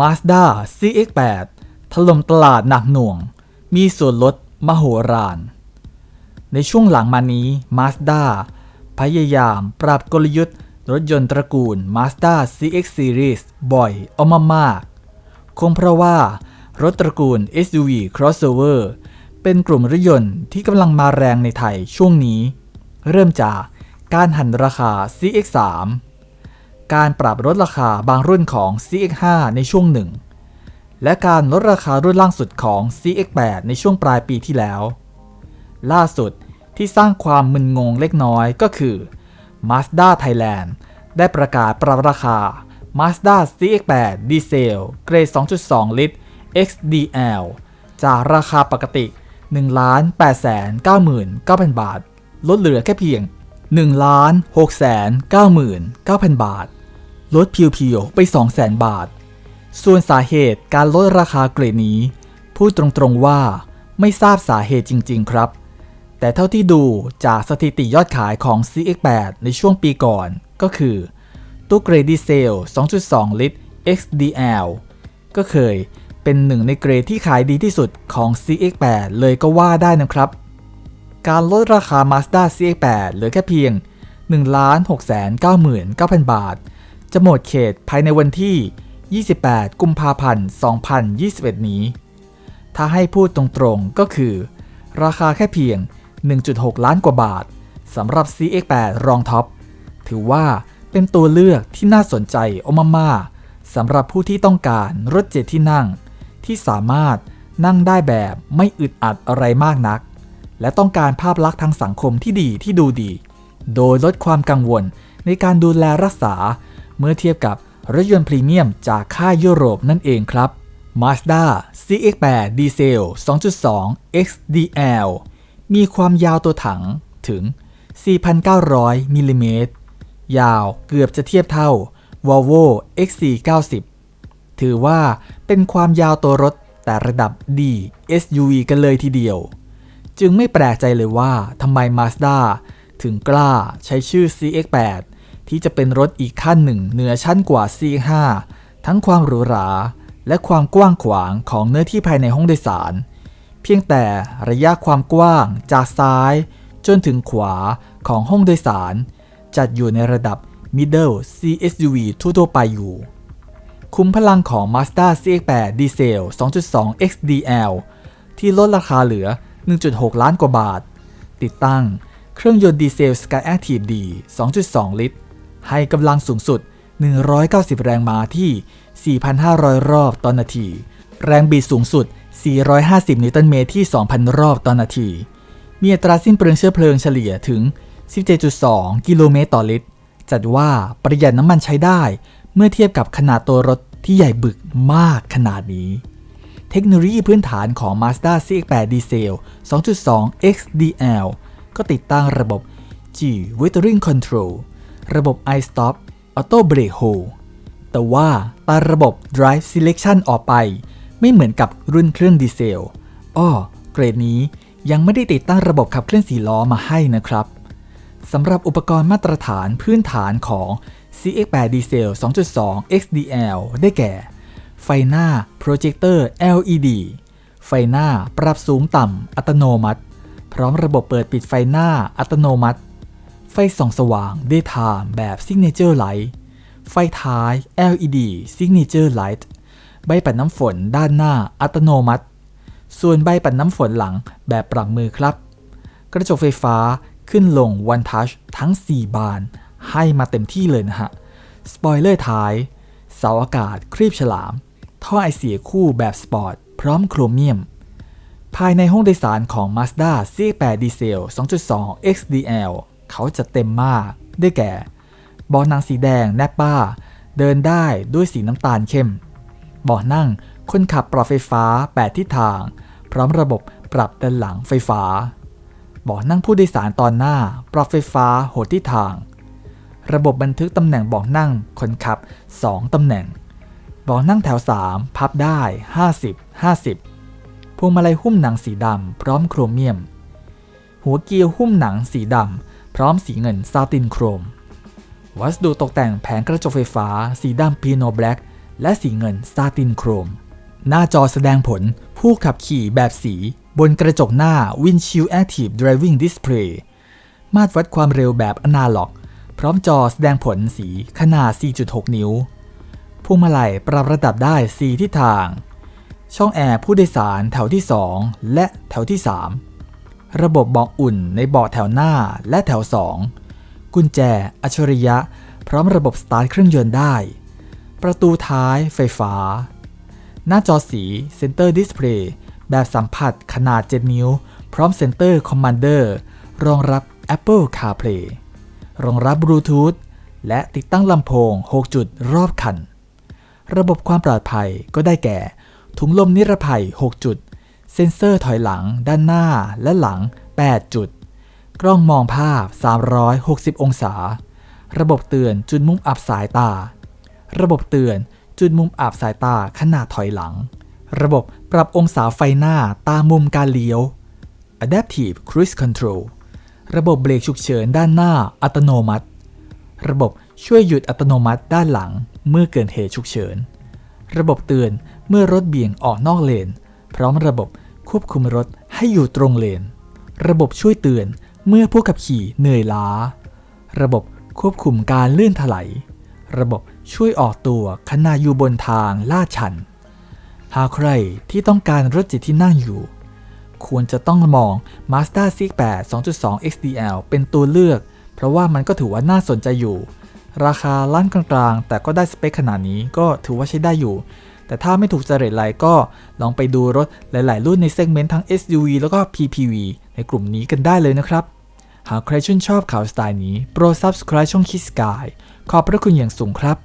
Mazda CX-8 ถล่มตลาดหนักหน่วง มีส่วนลดมโหฬารในช่วงหลังมานี้ Mazda พยายามปรับกลยุทธ์ รถยนต์ตระกูล Mazda CX Series บ่อยเอามามาก คงเพราะว่ารถตระกูล SUV crossover เป็นกลุ่มรถยนต์ที่กำลังมาแรงในไทยช่วงนี้ เริ่มจากการหันราคา CX3 การปรับลดราคาบางรุ่นของ CX5 ในช่วงหนึ่ง และการลดราคารุ่นล่างสุดของ CX8 ในช่วงปลายปีที่แล้ว ล่าสุดที่สร้างความมึนงงเล็กน้อยก็คือ Mazda Thailand ได้ประกาศปรับราคา Mazda CX8 ดีเซลเกรด 2.2 ลิตร XDL จากราคาปกติ 1,899,000 บาท ลดเหลือแค่เพียง 1,699,000 บาท ลดเพียวๆไป 200,000บาท ส่วนสาเหตุการลดราคาเกรดนี้ พูดตรงๆว่าไม่ทราบสาเหตุจริง ๆ ครับ แต่เท่าที่ดูจากสถิติยอดขายของ CX8 ในช่วงปีก่อนก็คือ ตู้เกรดดีเซล 2.2 ลิตร XDL ก็เคยเป็นหนึ่งในเกรดที่ขายดีที่สุดของ CX8 เลยก็ว่าได้นะครับ การลดราคา Mazda CX8 เหลือแค่เพียง 1,699,000 บาท จะหมดเขตภายในวันที่ 28 กุมภาพันธ์ 2021 นี้ ถ้าให้พูดตรงๆ ก็คือ ราคาแค่เพียง 1.6 ล้านกว่าบาทสำหรับ CX8 รองท็อป ถือว่าเป็นตัวเลือกที่น่าสนใจโอมามาสำหรับผู้ที่ต้องการรถเจ็ดที่นั่ง ที่สามารถนั่งได้แบบไม่อึดอัดอะไรมากนัก และต้องการภาพลักษณ์ทางสังคมที่ดีที่ดูดี โดยลดความกังวลในการดูแลรักษา เมื่อเทียบกับรถยนต์พรีเมียมจากค่ายยุโรปนั่นเองครับ Mazda CX-8 ดีเซล2.2 XDL มีความยาวตัวถังถึง 4,900 มิลลิเมตร ยาวเกือบจะเทียบเท่า Volvo XC90 ถือว่าเป็นความยาวตัวรถแต่ระดับ D SUV กันเลยทีเดียว จึงไม่แปลกใจเลยว่าทำไม Mazda ถึงกล้าใช้ชื่อ CX8 ที่จะเป็นรถอีกขั้นหนึ่งเหนือชั้นกว่า CX5 ทั้งความหรูหรา และความกว้างขวางของเนื้อที่ภายในห้องโดยสาร เพียงแต่ระยะความกว้างจากซ้าย จนถึงขวาของห้องโดยสาร จัดอยู่ในระดับ Middle CSUV ทั่วๆไปอยู่ คุ้มพลังของ Mazda CX-8 ดีเซล2.2 XDL ที่ลดราคาเหลือ 1.6 ล้านกว่าบาท ติดตั้งเครื่องยนต์ดีเซล Skyactiv D 2.2 ลิตร ให้กำลังสูงสุด 190 แรงม้าที่ 4,500 รอบต่อนนาที แรงบิดสูงสุด 450 นิวตันเมตรที่ 2,000 รอบต่อนนาที มีอัตราสิ้นเปลืองเชื้อเพลิงเฉลี่ยถึง 17.2 กิโลเมตรต่อลิตร จัดว่าประหยัดน้ำมันใช้ได้ เมื่อเทียบกับขนาดตัวรถที่ใหญ่บึกมากขนาดนี้เทคโนโลยีพื้นฐานของ Mazda CX-8 ดีเซล2.2 XDL ก็ติดตั้งระบบ G Weathering Control ระบบ iStop Auto Brake Hold แต่ว่าตัดระบบ Drive Selection ออกไป ไม่เหมือนกับรุ่นเครื่องดีเซล อ้อ เกรดนี้ยังไม่ได้ติดตั้งระบบขับเคลื่อนสีล้อมาให้นะครับสำหรับอุปกรณ์มาตรฐานพื้นฐานของ CX8 ดีเซล2.2 XDL ได้แก่ ไฟหน้าโปรเจคเตอร์ LED ไฟหน้าปรับสูงต่ำอัตโนมัติ พร้อมระบบเปิดปิดไฟหน้าอัตโนมัติ ไฟส่องสว่าง Daytime แบบ Signature Light ไฟท้าย LED Signature Light ใบปัดน้ำฝนด้านหน้าอัตโนมัติ ส่วนใบปัดน้ำฝนหลังแบบปรับมือครับ กระจกไฟฟ้าขึ้นลง One Touch ทั้ง 4 บาน ให้มาเต็มที่เลยนะฮะ สปอยเลอร์ท้าย เสาอากาศครีบฉลาม ท่อไอเสียคู่แบบสปอร์ต พร้อมโครเมียม ภายในห้องโดยสารของ Mazda CX-8 ดีเซล2.2 XDL เขาจะเต็มมาก ได้แก่บาะหนังสีแดงแนบป้า เดินได้ด้วยสีน้ำตาลเข้มบาะนั่งคนขับปรับไฟฟ้า 8 ทิศทาง พร้อมระบบปรับด้านหลังไฟฟ้าเบาะนั่งผู้โดยสารตอนหน้า ปรับไฟฟ้าโหดทิศทาง ระบบบันทึกตำแหน่งเบาะนั่งคนขับ 2 ตำแหน่งเบาะนั่งแถว 3 พับได้ 50 50 พวงมาลัยหุ้มหนังสีดำพร้อมโครเมียม หัวเกียร์หุ้มหนังสีดำ พร้อมสีเงินซาตินโครม วัสดุตกแต่งแผงกระจกไฟฟ้า สีดำพีโนแบล็กและสีเงินซาตินโครม หน้าจอแสดงผลผู้ขับขี่แบบสี บนกระจกหน้า Windshield Active Driving Display มาตรวัดความเร็วแบบอนาล็อก พร้อมจอแสดงผลสีขนาด 4.6 นิ้ว พวงมาลัยปรับระดับได้ 4 ทิศทาง ช่องแอร์ผู้โดยสารแถวที่ 2 และแถวที่ 3 ระบบบาะอุ่นในเบาะแถวหน้าและแถว 2 กุญแจ อัจฉริยะ พร้อมระบบสตาร์ทเครื่องยนต์ได้ ประตูท้ายไฟฟ้า หน้าจอสี Center Display แบบสัมผัสขนาด 7 นิ้ว พร้อม Center Commander รองรับ Apple CarPlay รองรับ Bluetooth และติดตั้งลำโพง 6 จุดรอบคัน ระบบความปลอดภัยก็ได้แก่ ถุงลมนิรภัย 6 จุด เซ็นเซอร์ถอยหลัง ด้านหน้าและหลัง 8 จุด กล้องมองภาพ 360 องศา ระบบเตือนจุดมุมอับสายตา ระบบเตือนจุดมุมอับสายตาขนาดถอยหลัง ระบบปรับองศาไฟหน้าตามมุมการเลี้ยว Adaptive Cruise Control ระบบเบรกฉุกเฉินด้านหน้าอัตโนมัติ ระบบช่วยหยุดอัตโนมัติด้านหลังเมื่อเกิดเหตุฉุกเฉิน ระบบเตือนเมื่อรถเบี่ยงออกนอกเลน พร้อมระบบควบคุมรถให้อยู่ตรงเลน ระบบช่วยเตือนเมื่อผู้ขับขี่เหนื่อยล้า ระบบควบคุมการเลื่อนถลายระบบช่วยออกตัวขณะอยู่บนทางลาดชัน หากใครที่ต้องการรถจิตที่นั่งอยู่ ควรจะต้องมอง Mazda CX-8 2.2 XDL เป็นตัวเลือก เพราะว่ามันก็ถือว่าน่าสนใจอยู่ ราคาล้านกลางๆ แต่ก็ได้สเปคขนาดนี้ก็ถือว่าใช้ได้อยู่ แต่ถ้าไม่ถูกจริตอะไรก็ลองไปดูรถหลาย ๆ รุ่นในเซกเมนต์ทั้ง SUV แล้วก็ PPV ในกลุ่มนี้กันได้เลยนะครับ หากใครชื่นชอบข่าวสไตล์นี้ โปรด subscribe ช่องคิสกายขอบพระคุณอย่างสูงครับ